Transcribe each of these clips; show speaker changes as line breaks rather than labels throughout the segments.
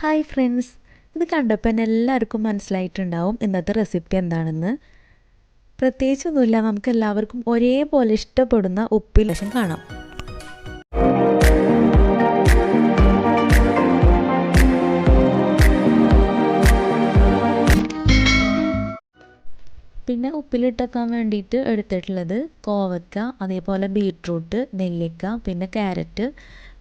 Hi friends ഇത് കണ്ടപ്പോൾ തന്നെ എല്ലാവർക്കും മനസ്സിലായിട്ടുണ്ടാവും ഇന്നത്തെ റെസിപ്പി എന്താണെന്ന്. പ്രത്യേകിച്ചൊന്നുമില്ല നമുക്ക് എല്ലാവർക്കും ഒരേപോലെ ഇഷ്ടപ്പെടുന്ന ഉപ്പിൽ ലക്ഷം കാണാം. പിന്നെ ഉപ്പിലിട്ടക്കാൻ വേണ്ടിയിട്ട് എടുത്തിട്ടുള്ളത് കോവക്ക അതേപോലെ ബീട്രൂട്ട് നെല്ലിക്ക പിന്നെ ക്യാരറ്റ്.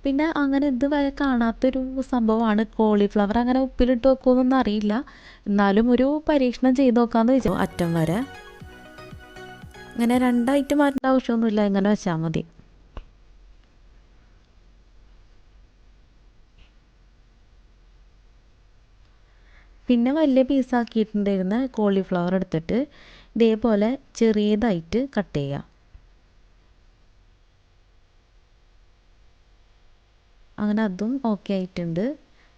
പിന്നെ അങ്ങനെ ഇതുവരെ കാണാത്തൊരു സംഭവമാണ് കോളിഫ്ലവർ. അങ്ങനെ ഉപ്പിലിട്ട് വെക്കുമെന്നൊന്നും അറിയില്ല. എന്നാലും ഒരു പരീക്ഷണം ചെയ്ത് നോക്കാമെന്ന് വെച്ചു അറ്റം വരെ. അങ്ങനെ രണ്ടായിട്ട് മാറ്റേണ്ട ആവശ്യമൊന്നുമില്ല. ഇങ്ങനെ വെച്ചാൽ മതി. പിന്നെ വലിയ പീസാക്കിയിട്ടുണ്ടായിരുന്ന കോളിഫ്ലവർ എടുത്തിട്ട് ഇതേപോലെ ചെറിയതായിട്ട് കട്ട് ചെയ്യുക അങ്ങനെ അതും ഓക്കെ ആയിട്ടുണ്ട്.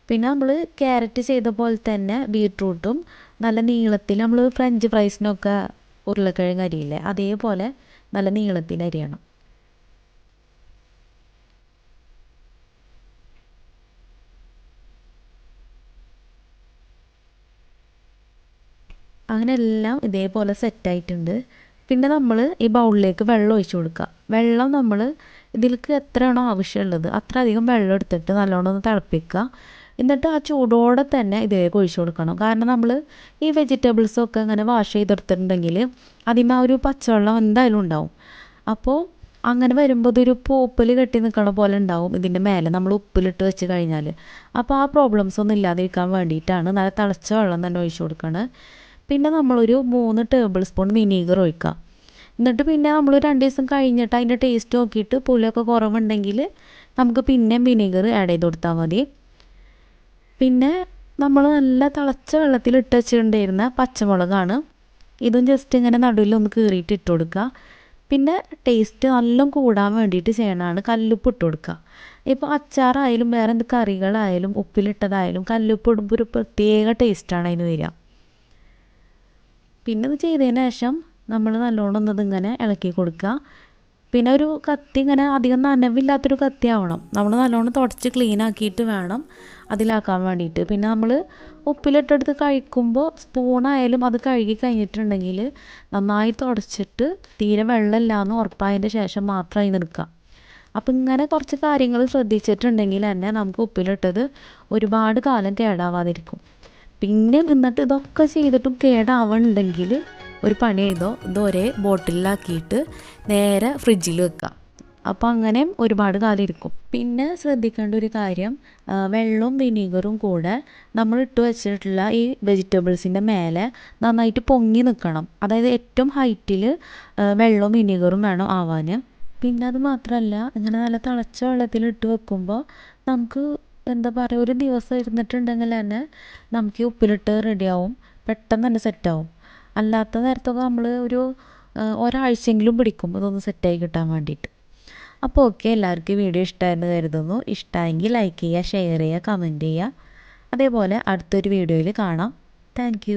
പിന്നെ നമ്മൾ ക്യാരറ്റ് ചെയ്ത പോലെ തന്നെ ബീട്രൂട്ടും നല്ല നീളത്തിൽ നമ്മൾ ഫ്രഞ്ച് ഫ്രൈസിനൊക്കെ ഉരുളക്കിഴങ്ങ് അരിയില്ലേ അതേപോലെ നല്ല നീളത്തിൽ അരിയണം. അങ്ങനെ എല്ലാം ഇതേപോലെ സെറ്റായിട്ടുണ്ട് പിന്നെ നമ്മൾ ഈ ബൗളിലേക്ക് വെള്ളം ഒഴിച്ച് കൊടുക്കുക. വെള്ളം നമ്മൾ ഇതിലേക്ക് എത്രയാണോ ആവശ്യമുള്ളത് അത്ര അധികം വെള്ളം എടുത്തിട്ട് നല്ലോണം ഒന്ന് തിളപ്പിക്കുക. എന്നിട്ട് ആ ചൂടോടെ തന്നെ ഇതിലേക്ക് ഒഴിച്ചു കൊടുക്കണം. കാരണം നമ്മൾ ഈ വെജിറ്റബിൾസൊക്കെ അങ്ങനെ വാഷ് ചെയ്തെടുത്തിട്ടുണ്ടെങ്കിൽ അതിന് ആ ഒരു പച്ചവെള്ളം എന്തായാലും ഉണ്ടാവും. അപ്പോൾ അങ്ങനെ വരുമ്പോൾ ഇതൊരു പൂപ്പൽ കെട്ടി നിൽക്കണ പോലെ ഉണ്ടാവും ഇതിന്റെ മേലെ. നമ്മൾ ഉപ്പിലിട്ട് വെച്ച് കഴിഞ്ഞാൽ അപ്പോൾ ആ പ്രോബ്ലംസ് ഒന്നും ഇല്ലാതിരിക്കാൻ വേണ്ടിയിട്ടാണ് നല്ല തിളച്ച വെള്ളം തന്നെ ഒഴിച്ചു കൊടുക്കണം. പിന്നെ നമ്മളൊരു മൂന്ന് ടേബിൾ സ്പൂൺ വിനീഗർ ഒഴിക്കുക എന്നിട്ട് പിന്നെ നമ്മൾ രണ്ട് ദിവസം കഴിഞ്ഞിട്ട് അതിന്റെ ടേസ്റ്റ് നോക്കിയിട്ട് പുളിയൊക്കെ കുറവുണ്ടെങ്കിൽ നമുക്ക് പിന്നെയും വിനീഗർ ആഡ് ചെയ്ത് കൊടുത്താൽ മതി. പിന്നെ നമ്മൾ നല്ല തിളച്ച വെള്ളത്തിൽ ഇട്ട് വെച്ചിട്ടുണ്ടായിരുന്ന പച്ചമുളകാണ്. ഇതും ജസ്റ്റ് ഇങ്ങനെ നടുവിലൊന്ന് കീറിയിട്ട് ഇട്ട് കൊടുക്കുക പിന്നെ ടേസ്റ്റ് നല്ല കൂടാൻ വേണ്ടിയിട്ട് ചെയ്യണതാണ് കല്ലുപ്പ് ഇട്ട് കൊടുക്കുക ഇപ്പോൾ അച്ചാറായാലും വേറെ എന്ത് കറികളായാലും ഉപ്പിലിട്ടതായാലും കല്ലുപ്പ് ഇടുമ്പോൾ ഒരു പ്രത്യേക ടേസ്റ്റാണ് അതിന് വരിക. പിന്നെ ഇത് ചെയ്തതിന് ശേഷം നമ്മൾ നല്ലോണം ഒന്ന് ഇതിങ്ങനെ ഇളക്കി കൊടുക്കുക പിന്നെ ഒരു കത്തി ഇങ്ങനെ അധികം നനവില്ലാത്തൊരു കത്തി ആവണം. നമ്മൾ നല്ലോണം തുടച്ച് ക്ലീൻ ആക്കിയിട്ട് വേണം അതിലാക്കാൻ വേണ്ടിയിട്ട്. പിന്നെ നമ്മൾ ഉപ്പിലിട്ടെടുത്ത് കഴിക്കുമ്പോൾ സ്പൂണായാലും അത് കഴുകി കഴിഞ്ഞിട്ടുണ്ടെങ്കിൽ നന്നായി തുടച്ചിട്ട് തീരെ വെള്ളമില്ലാന്ന് ഉറപ്പായതിന്റെ ശേഷം മാത്രം അതിന് എടുക്കുക അപ്പം ഇങ്ങനെ കുറച്ച് കാര്യങ്ങൾ ശ്രദ്ധിച്ചിട്ടുണ്ടെങ്കിൽ തന്നെ നമുക്ക് ഉപ്പിലിട്ടത് ഒരുപാട് കാലം കേടാവാതിരിക്കും. പിന്നെ നിന്നിട്ട് ഇതൊക്കെ ചെയ്തിട്ടും കേടാവണ്ടെങ്കിൽ ഒരു പണി ചെയ്തോ ഇത് ബോട്ടിലാക്കിയിട്ട് നേരെ ഫ്രിഡ്ജിൽ വെക്കാം. അപ്പോൾ അങ്ങനെ ഒരുപാട് കാലം ഇരിക്കും. പിന്നെ ശ്രദ്ധിക്കേണ്ട ഒരു കാര്യം വെള്ളവും വിനീഗറും കൂടെ നമ്മൾ ഇട്ട് വെച്ചിട്ടുള്ള ഈ വെജിറ്റബിൾസിന്റെ മേലെ നന്നായിട്ട് പൊങ്ങി നിൽക്കണം അതായത് ഏറ്റവും ഹൈറ്റിൽ വെള്ളവും വിനീഗറും വേണം ആവാൻ പിന്നെ അത് മാത്രമല്ല ഇങ്ങനെ നല്ല തിളച്ച വെള്ളത്തിൽ ഇട്ട് വെക്കുമ്പോൾ നമുക്ക് എന്താ പറയുക ഒരു ദിവസം ഇരുന്നിട്ടുണ്ടെങ്കിൽ തന്നെ നമുക്ക് ഈ റെഡിയാവും പെട്ടെന്ന് തന്നെ സെറ്റാവും അല്ലാത്ത നേരത്തൊക്കെ നമ്മൾ ഒരു ഒരാഴ്ചയെങ്കിലും പിടിക്കും. ഇതൊന്ന് സെറ്റായി കിട്ടാൻ വേണ്ടിയിട്ട്. അപ്പോൾ ഓക്കെ എല്ലാവർക്കും വീഡിയോ ഇഷ്ടമായെന്ന് കരുതുന്നു. ഇഷ്ടമായെങ്കിൽ ലൈക്ക് ചെയ്യുക ഷെയർ ചെയ്യുക കമന്റ് ചെയ്യുക. അതേപോലെ അടുത്തൊരു വീഡിയോയിൽ കാണാം. താങ്ക്